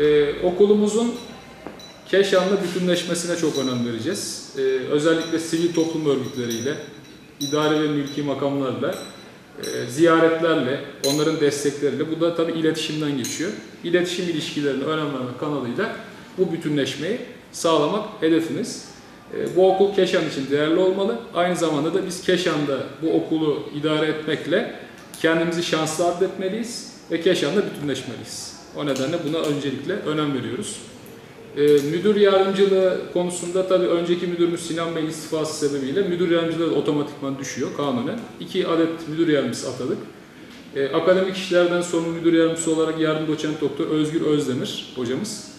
Ee, okulumuzun Keşan'la bütünleşmesine çok önem vereceğiz. Ee, özellikle sivil toplum örgütleriyle, idari ve mülki makamlarla, e, ziyaretlerle, onların destekleriyle, bu da tabii iletişimden geçiyor. İletişim ilişkilerine önem verme kanalıyla bu bütünleşmeyi sağlamak hedefimiz. E, Bu okul Keşan için değerli olmalı. Aynı zamanda da biz Keşan'da bu okulu idare etmekle kendimizi şanslı adletmeliyiz ve Keşan'da bütünleşmeliyiz. O nedenle buna öncelikle önem veriyoruz. E, müdür yardımcılığı konusunda tabii önceki müdürümüz Sinan Bey'in istifası sebebiyle müdür yardımcılığı otomatikman düşüyor kanunen. İki adet müdür yardımcısı atadık. E, akademik işlerden sorumlu müdür yardımcısı olarak yardım doçent doktor Özgür Özdemir hocamız.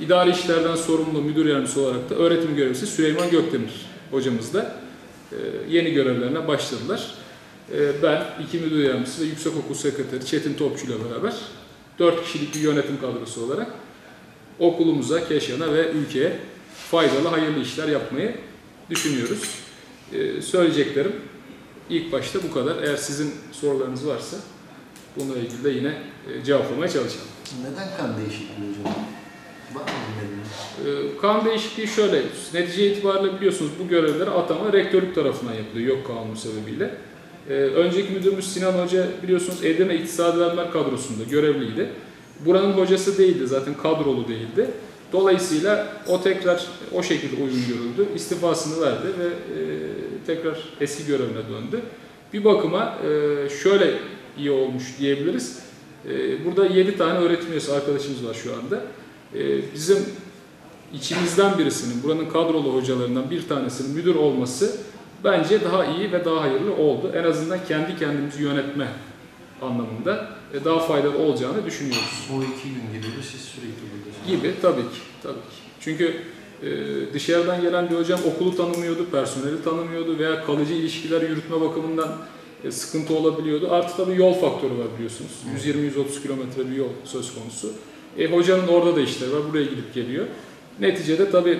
İdari işlerden sorumlu müdür yardımcısı olarak da öğretim görevlisi Süleyman Gökdemir hocamız da e, yeni görevlerine başladılar. E, ben, iki müdür yardımcısı ve yüksekokul sekreteri Çetin Topçu ile beraber dört kişilik bir yönetim kadrosu olarak okulumuza, Keşan'a ve ülkeye faydalı, hayırlı işler yapmayı düşünüyoruz. E, söyleyeceklerim ilk başta bu kadar. Eğer sizin sorularınız varsa bununla ilgili de yine e, cevaplamaya çalışalım. Neden kan değişikliği hocam? Ee, Kanun değişikliği şöyle, netice itibariyle biliyorsunuz bu görevlere atama rektörlük tarafından yapılıyor, yok kanun sebebiyle. Ee, önceki müdürümüz Sinan Hoca biliyorsunuz Edirne İktisadi Bilimler kadrosunda görevliydi. Buranın hocası değildi, zaten kadrolu değildi. Dolayısıyla o tekrar o şekilde uygun görüldü. İstifasını verdi ve e, tekrar eski görevine döndü. Bir bakıma e, şöyle iyi olmuş diyebiliriz. E, burada 7 tane öğretim üyesi arkadaşımız var şu anda. Bizim içimizden birisinin, buranın kadrolu hocalarından bir tanesinin müdür olması bence daha iyi ve daha hayırlı oldu. En azından kendi kendimizi yönetme anlamında e, daha faydalı olacağını düşünüyoruz. O iki gün geliyor, siz sürekli buradasınız. Gibi tabii ki, tabii ki. Çünkü e, dışarıdan gelen bir hocam okulu tanımıyordu, personeli tanımıyordu veya kalıcı ilişkiler yürütme bakımından e, sıkıntı olabiliyordu. Artı tabii yol faktörü var biliyorsunuz. 120-130 kilometre bir yol söz konusu. E, hocanın orada da işleri var, buraya gidip geliyor. Neticede tabii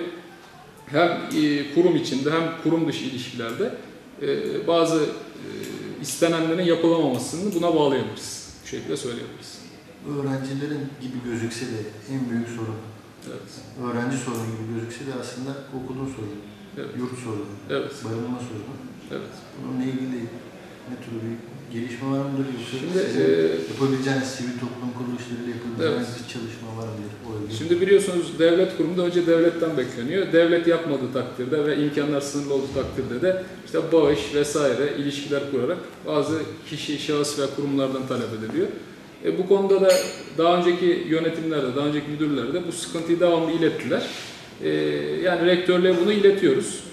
hem e, kurum içinde hem kurum dışı ilişkilerde e, bazı e, istenenlerin yapılamamasını buna bağlayabiliriz. Bu şekilde söyleyebiliriz. Öğrencilerin gibi gözükse de en büyük sorun, Evet. öğrenci sorunu gibi gözükse de aslında okulun sorunu, Evet. yurt sorunu, Evet. barınma sorunu. Evet. Bununla ilgili ne tür bir gelişme var mıdır yoksa Şimdi, sizin e, yapabileceğiniz sivil toplum kuruluşlarıyla yapabileceğiniz bir çalışma var mıdır? O? Şimdi biliyorsunuz devlet kurumunda önce devletten bekleniyor. Devlet yapmadığı takdirde ve imkanlar sınırlı olduğu takdirde de işte bağış vesaire ilişkiler kurarak bazı kişi, şahıs ve kurumlardan talep ediliyor. E, bu konuda da daha önceki yönetimlerde, daha önceki müdürler de bu sıkıntıyı devamlı ilettiler. E, yani rektörlüğe bunu iletiyoruz.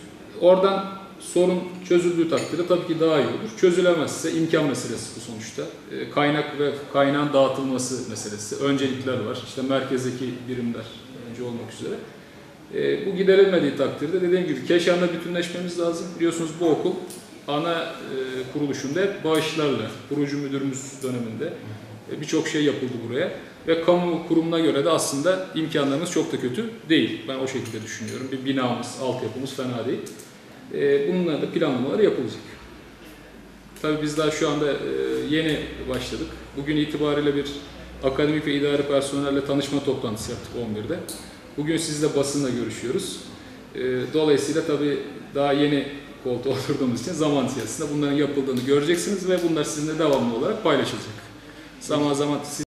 Oradan sorun çözüldüğü takdirde tabii ki daha iyi olur. Çözülemezse imkan meselesi bu sonuçta. E, kaynak ve kaynağın dağıtılması meselesi. Öncelikler var. İşte merkezdeki birimler önce olmak üzere. E, bu giderilmediği takdirde dediğim gibi Keşan'la bütünleşmemiz lazım. Biliyorsunuz bu okul ana e, kuruluşunda hep bağışlarla, kurucu müdürümüz döneminde birçok şey yapıldı buraya. Ve kamu kurumuna göre de aslında imkanlarımız çok da kötü değil. Ben o şekilde düşünüyorum. Bir binamız, altyapımız fena değil. E, bununla da planlamalar yapılacak. Tabii biz daha şu anda e, yeni başladık. Bugün itibariyle bir akademik ve idari personelle tanışma toplantısı yaptık 11'de. Bugün sizle basınla görüşüyoruz. E, Dolayısıyla tabii daha yeni koltuğa oturduğumuz için zaman içerisinde bunların yapıldığını göreceksiniz ve bunlar sizinle devamlı olarak paylaşılacak. Zaman zaman siz